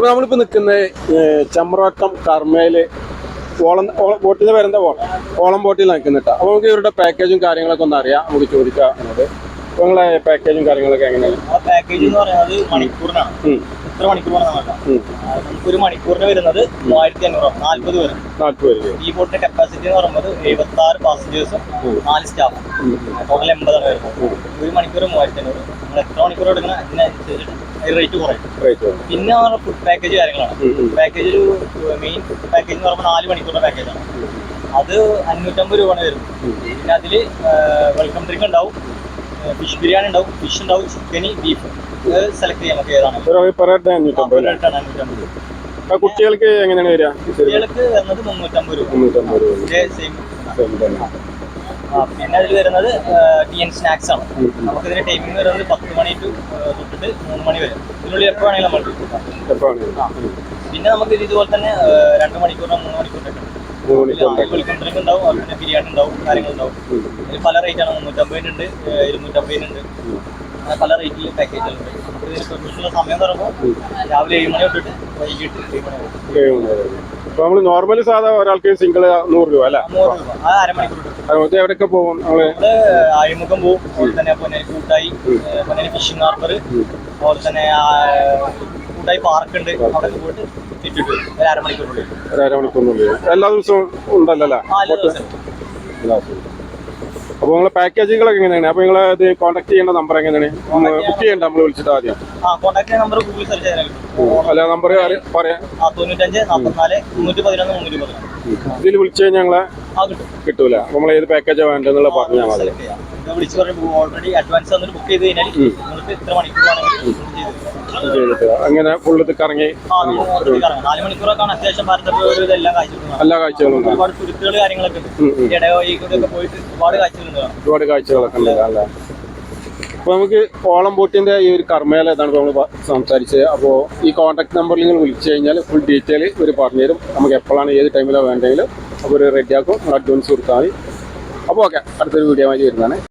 ഇപ്പൊ നമ്മളിപ്പോ നിൽക്കുന്നത് ചമ്രോട്ടം കർമ്മയിൽ ഓളം ബോട്ടിന്റെ പേരെന്താ? ഓളം ഓളം ബോട്ടിൽ നിൽക്കുന്നുട്ടാ അപ്പൊ നമുക്ക് ഇവരുടെ പാക്കേജും കാര്യങ്ങളൊക്കെ ഒന്ന് അറിയാം. നമുക്ക് ചോദിക്കാം എന്നത്. നിങ്ങളെ പാക്കേജും കാര്യങ്ങളൊക്കെ എങ്ങനെയാണ്? ആ പാക്കേജ് എന്ന് പറയുന്നത് മണിക്കൂറിനാണ്. എത്ര മണിക്കൂറാണ് ഒരു മണിക്കൂറിന് വരുന്നത് മൂവായിരത്തി അഞ്ഞൂറ് നാല്പത് പേര്. ഈ ബോട്ടിന്റെ കപ്പാസിറ്റി എന്ന് പറയുന്നത് എഴുപത്തി ആറ് പാസഞ്ചേഴ്സും നാല് സ്റ്റാഫും ടോട്ടൽ എൺപതാണ് വരുന്നത്. ഒരു മണിക്കൂർ മൂവായിരത്തി അഞ്ഞൂറ്. നമ്മൾ എത്ര മണിക്കൂർ എടുക്കണം അതിനനുസരിച്ചിട്ട് റേറ്റ് കുറയും. പിന്നെ പറഞ്ഞ ഫുഡ് പാക്കേജ് കാര്യങ്ങളാണ്. പാക്കേജ് ഒരു മെയിൻ പാക്കേജ് എന്ന് പറയുമ്പോൾ നാല് മണിക്കൂറിന്റെ പാക്കേജാണ് അത് അഞ്ഞൂറ്റമ്പത് രൂപയാണ് വരുന്നത്. പിന്നെ അതിൽ വെൽക്കം ഡ്രിങ്ക് ഉണ്ടാവും. ഫിഷ് ബിരിയാണി ഉണ്ടാവും ഫിഷ് ഉണ്ടാവും ചിക്കന് ബീഫ് സെലക്ട് ചെയ്യാം നമുക്ക് ഏതാണ്. ഹെഡ് അഞ്ഞൂറ്റമ്പത് അഞ്ഞൂറ്റമ്പത് കുട്ടികൾക്ക് എങ്ങനെയാണ് വരിക? കുട്ടികൾക്ക് വരുന്നത് മുന്നൂറ്റമ്പത് രൂപ. മുന്നൂറ്റമ്പത് രൂപ. ഇതേ സെയിം. പിന്നെ അതിൽ വരുന്നത് ടി എൻ സ്നാക്സ് ആണ്. നമുക്ക് ഇതിന്റെ ടൈമിംഗ് വരുന്നത് പത്ത് മണി ടു തൊട്ടിട്ട് മൂന്ന് മണി വരെ. ഇതിനുള്ളിൽ എപ്പോഴാണെങ്കിലും നമ്മൾ. പിന്നെ നമുക്ക് ഇത് ഇതുപോലെ തന്നെ രണ്ട് മണിക്കൂറിനോ മൂന്ന് മണിക്കൂറിനൊക്കെ പല റേറ്റ് ആണ് മുന്നൂറ്റമ്പതിനുണ്ട് ഇരുന്നൂറ്റമ്പതിനുണ്ട്. അങ്ങനെ പല റേറ്റിൽ പാക്കേജുകളുണ്ട് നമുക്ക് ഇതിന് പെർമിഷനുള്ള സമയം എന്ന് പറയുമ്പോൾ രാവിലെ ഏഴ് മണി തൊട്ടിട്ട് വൈകിട്ട് ഏഴ് മണി വരെ. ഏഴ് മണി വരെ. അപ്പൊ നമ്മൾ നോർമലി സാധാ ഒരാൾക്ക് സിംഗിൾ നൂറ് രൂപ അല്ലെ? അരമണിക്കൂർ എവിടെയൊക്കെ പോകും നമ്മൾ? അഴിമുഖം പോകും അതുപോലെ തന്നെ കൂട്ടായി ഫിഷിംഗ് ഹാർബർ അതുപോലെ തന്നെ ആ, കൂട്ടായി പാർക്ക് ഉണ്ട്. അവിടെ പോയിട്ട് ചുറ്റിട്ട്. ഒരു അരമണിക്കൂറിനുള്ളിൽ. ഒരു അരമണിക്കൂറിനുള്ളിൽ. എല്ലാ ദിവസവും ഉണ്ടല്ലോ നാല് ദിവസം അപ്പോൾ നിങ്ങളെ പാക്കേജുകളൊക്കെ എങ്ങനെയാണ്? അപ്പോൾ നിങ്ങൾ ഇത് കോൺടാക്ട് ചെയ്യേണ്ട നമ്പർ എങ്ങനെയാണ്? ബുക്ക് ചെയ്യണ്ട നമ്മൾ വിളിച്ചിട്ട് ആദ്യം. അല്ല നമ്പർ പറയാം. ഇതിൽ വിളിച്ചു കഴിഞ്ഞാൽ ഞങ്ങളെ കിട്ടൂല. നമ്മൾ ഏത് പാക്കേജാണ് വേണ്ടതെന്നുള്ള പറഞ്ഞാൽ മതി. ഓൾറെഡി അഡ്വാൻസ് തന്നിട്ട് ബുക്ക് ചെയ്ത് കഴിഞ്ഞാൽ നിങ്ങൾക്ക് ഇത്ര മണിക്കൂറാണെങ്കിൽ അങ്ങനെ ഫുള്ള് കറങ്ങി നാല് അത്യാവശ്യം എല്ലാ കാഴ്ചകളും ഉണ്ട്. ഒരുപാട് തുരുത്തുകൾ കാര്യങ്ങളൊക്കെ ഉണ്ട്. ഇടവഴി പോയിട്ട് ഒരുപാട് കാഴ്ചകളുണ്ട്. കാണാൻ. ഒരുപാട് കാഴ്ചകളൊക്കെ ഉണ്ട്. അല്ലേ? അപ്പോൾ നമുക്ക് ഓളം ബോട്ടിന്റെ ഈ ഒരു കർമ്മേല ഇതാണ് നമ്മൾ സംസാരിച്ചത്. അപ്പോൾ ഈ കോൺടാക്ട് നമ്പറിൽ നിങ്ങൾ വിളിച്ചു കഴിഞ്ഞാൽ ഫുൾ ഡീറ്റെയിൽ ഒരു പറഞ്ഞുതരും. നമുക്ക് എപ്പോഴാണ് ഏത് ടൈമിലാണ് വേണ്ടെങ്കിലും അപ്പോൾ റെഡിയാക്കും അഡ്വാൻസ് കൊടുത്താൽ മതി. അപ്പോൾ ഓക്കെ അടുത്തൊരു വീഡിയോ ആയി വരുന്നതാണ്.